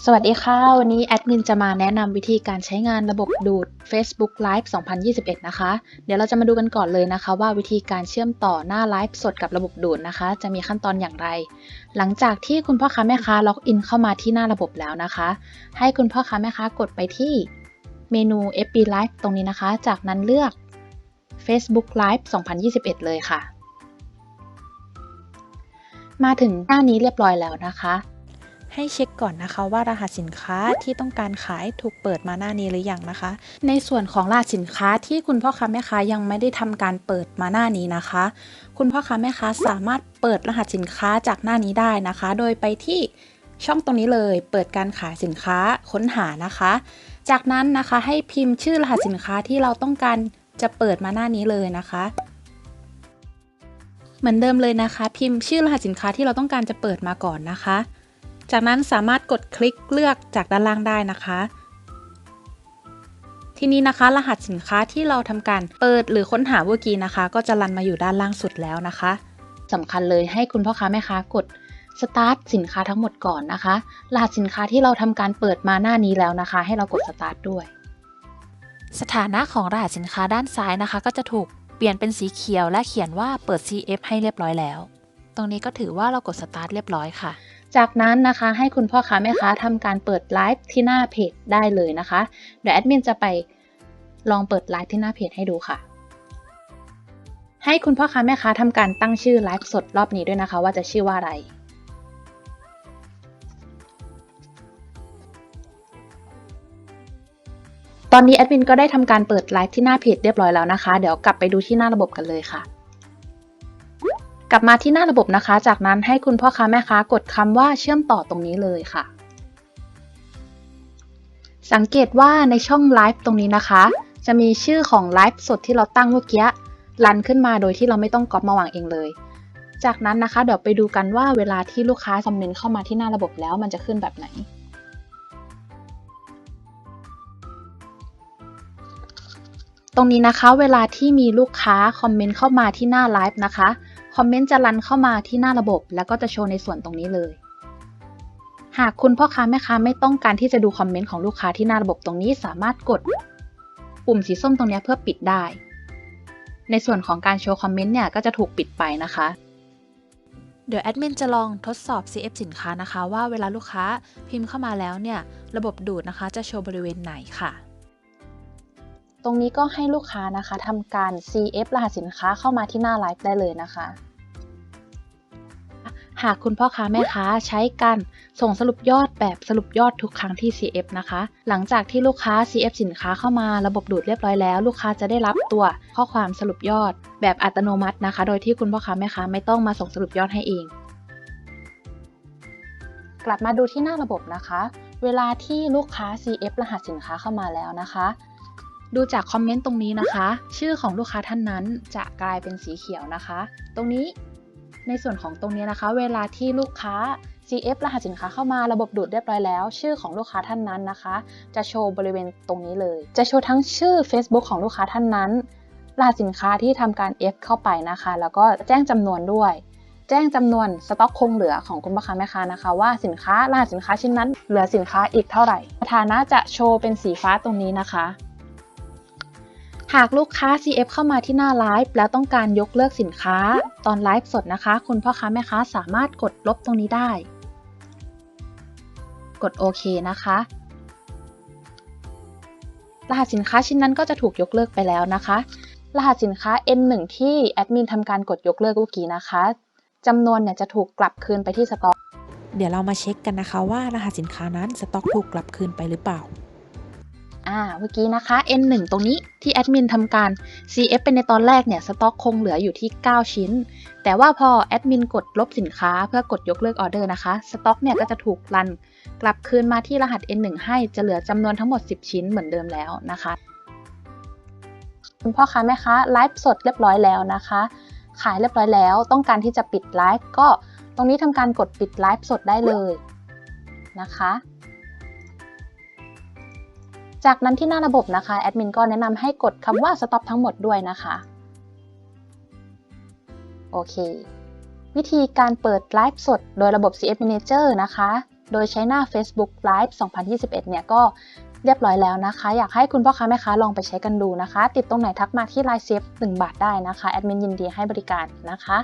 สวัสดีค่ะ วันนี้แอดมินจะมาแนะนำวิธีการใช้งานระบบดูด Facebook Live 2021 นะคะ เดี๋ยวเราจะมาดูกันก่อนเลยนะคะ ว่าวิธีการเชื่อมต่อหน้าไลฟ์สดกับระบบดูดนะคะ จะมีขั้นตอนอย่างไร หลังจากที่คุณพ่อค้าแม่ค้าล็อกอินเข้ามาที่หน้าระบบแล้วนะคะ ให้คุณพ่อค้าแม่ค้ากดไปที่เมนู FB Live ตรงนี้นะคะ จากนั้นเลือก Facebook Live 2021 เลยค่ะ มาถึงหน้านี้เรียบร้อยแล้วนะคะ ให้เช็คก่อนนะคะว่ารหัสสินค้าที่ต้องการขายถูกเปิดมาหน้านี้หรือยังนะคะ ในส่วนของรหัสสินค้าที่คุณพ่อค้าแม่ค้ายังไม่ได้ทำการเปิดมาหน้านี้นะคะ คุณพ่อค้าแม่ค้าสามารถเปิดรหัสสินค้าจากหน้านี้ได้นะคะ โดยไปที่ช่องตรงนี้เลยเปิดการขายสินค้าค้นหานะคะ จากนั้นนะคะให้พิมพ์ชื่อรหัสสินค้าที่เราต้องการจะเปิดมาหน้านี้เลยนะคะ เหมือนเดิมเลยนะคะ พิมพ์ชื่อรหัสสินค้าที่เราต้องการจะเปิดมาก่อนนะคะ จากนั้นสามารถกดคลิกเลือกจากด้านล่างได้นะคะ ทีนี้นะคะ รหัสสินค้าที่เราทำการเปิดหรือค้นหาเมื่อกี้นะคะ ก็จะรันมาอยู่ด้านล่างสุดแล้วนะคะสำคัญเลยให้คุณพ่อค้าแม่ค้ากดสตาร์ทสินค้าทั้งหมดก่อนนะคะ รหัสสินค้าที่เราทำการเปิดมาหน้านี้แล้วนะคะ ให้เรากดสตาร์ทด้วยสถานะของรหัสสินค้าด้านซ้ายนะคะ ก็จะถูกเปลี่ยนเป็นสีเขียวและเขียนว่าเปิด CF ให้เรียบร้อยแล้ว ตรงนี้ก็ถือว่าเรากดสตาร์ทเรียบร้อยค่ะ จากนั้นนะคะให้คุณพ่อค้าแม่ค้าทำการเปิดไลฟ์ที่หน้าเพจได้เลยนะคะ เดี๋ยวแอดมินจะไปลองเปิดไลฟ์ที่หน้าเพจให้ดูค่ะ ให้คุณพ่อค้าแม่ค้าทำการตั้งชื่อไลฟ์สดรอบนี้ด้วยนะคะ ว่าจะชื่อว่าอะไร ตอนนี้แอดมินก็ได้ทำการเปิดไลฟ์ที่หน้าเพจเรียบร้อยแล้วนะคะ เดี๋ยวกลับไปดูที่หน้าระบบกันเลยค่ะ กลับมาที่หน้าระบบนะคะ จากนั้นให้คุณพ่อค้าแม่ค้ากดคำว่าเชื่อมต่อตรงนี้เลยค่ะ สังเกตว่าในช่องไลฟ์ตรงนี้นะคะ จะมีชื่อของไลฟ์สดที่เราตั้งเมื่อกี้รันขึ้นมาโดยที่เราไม่ต้องก๊อปมาวางเองเลย จากนั้นนะคะ เดี๋ยวไปดูกันว่าเวลาที่ลูกค้าคอมเมนต์เข้ามาที่หน้าระบบแล้วมันจะขึ้นแบบไหน ตรงนี้นะคะเวลาที่มีลูกค้าคอมเมนต์เข้ามาที่หน้าไลฟ์นะคะ คอมเมนต์จะรันเข้ามาที่หน้าระบบ แล้วก็จะโชว์ในส่วนตรงนี้เลย หากคุณพ่อค้าแม่ค้าไม่ต้องการที่จะดูคอมเมนต์ของลูกค้าที่หน้าระบบตรงนี้สามารถกด ปุ่มสีส้มตรงนี้เพื่อปิดได้ ในส่วนของการโชว์คอมเมนต์เนี่ยก็จะถูกปิดไปนะคะ เดี๋ยวแอดมินจะลองทดสอบ CF สินค้านะคะ ว่าเวลาลูกค้าพิมพ์เข้ามาแล้วเนี่ยระบบดูดนะคะ จะโชว์บริเวณไหนค่ะ ตรงนี้ก็ให้ลูกค้านะคะทำการ CF รหัสสินค้าเข้ามาที่หน้าไลฟ์ได้เลยนะคะ หากคุณพ่อค้าแม่ค้าใช้การส่งสรุปยอดแบบสรุปยอดทุกครั้งที่ CF นะคะ หลังจากที่ลูกค้า CF สินค้าเข้ามาระบบดูดเรียบร้อยแล้ว ลูกค้าจะได้รับตัวข้อความสรุปยอด แบบอัตโนมัตินะคะ โดยที่คุณพ่อค้าแม่ค้าไม่ต้องมาส่งสรุปยอดให้เองกลับมาดูที่หน้าระบบนะคะ เวลาที่ลูกค้า CF รหัสสินค้าเข้ามาแล้วนะคะ ดูจากคอมเมนต์ตรงนี้นะคะ ชื่อของลูกค้าท่านนั้นจะกลายเป็นสีเขียวนะคะ ตรงนี้ในส่วนของตรงนี้นะคะ เวลาที่ลูกค้า CF รหัสสินค้าเข้ามาระบบดูดเรียบร้อยแล้ว ชื่อของลูกค้าท่านนั้นนะคะ จะโชว์บริเวณตรงนี้เลย จะโชว์ทั้งชื่อ Facebook ของลูกค้าท่านนั้น รหัสสินค้าที่ทำการ F เข้าไปนะคะ แล้วก็แจ้งจำนวนด้วย แจ้งจำนวนสต็อกคงเหลือของคุณพ่อค้าแม่ค้านะคะ ว่าสินค้ารหัสสินค้าชิ้นนั้น เหลือสินค้าอีกเท่าไหร่สถานะจะโชว์เป็นสีฟ้าตรงนี้นะคะ หากลูกค้า CF เข้ามาที่หน้าไลฟ์แล้วต้องการยกเลิกสินค้า ตอนไลฟ์สดนะคะ คุณพ่อค้าแม่ค้าสามารถกดลบตรงนี้ได้ กดโอเคนะคะรหัสสินค้าชิ้นนั้นก็จะถูกยกเลิกไปแล้วนะคะ รหัสสินค้า N1 ที่แอดมินทำการกดยกเลิกเมื่อกี้นะคะจำนวนเนี่ยจะถูกกลับคืนไปที่สต็อก เดี๋ยวเรามาเช็คกันนะคะว่ารหัสสินค้านั้นสต็อกถูกกลับคืนไปหรือเปล่า อ่า เมื่อกี้นะคะ N1 ตรงนี้ ที่แอดมินทำการ CF เป็นในตอนแรกเนี่ย สต็อกคงเหลืออยู่ที่ 9 ชิ้น แต่ว่าพอแอดมินกดลบสินค้าเพื่อกดยกเลิกออเดอร์นะคะ สต็อกเนี่ยก็จะถูกรัน กลับคืนมาที่รหัส N1 ให้จะเหลือจำนวนทั้งหมด 10 ชิ้นเหมือนเดิมแล้วนะคะคุณพ่อค้าแม่ค้าไลฟ์สดเรียบร้อยแล้วนะคะ ขายเรียบร้อยแล้ว ต้องการที่จะปิดไลฟ์ก็ตรงนี้ทำการกดปิดไลฟ์สดได้เลยนะคะ จากนั้นที่หน้าระบบนะคะแอดมินก็แนะนำให้กดคำว่า stop ทั้งหมดด้วยนะคะ โอเค วิธีการเปิดไลฟ์สดโดยระบบ CF Manager นะคะ โดยใช้หน้า Facebook Live 2021 เนี่ยก็เรียบร้อยแล้วนะคะ อยากให้คุณพ่อค้าแม่ค้าลองไปใช้กันดูนะคะ ติดตรงไหนทักมาที่ Line เซฟ1บาทได้นะคะแอดมินยินดีให้บริการนะคะ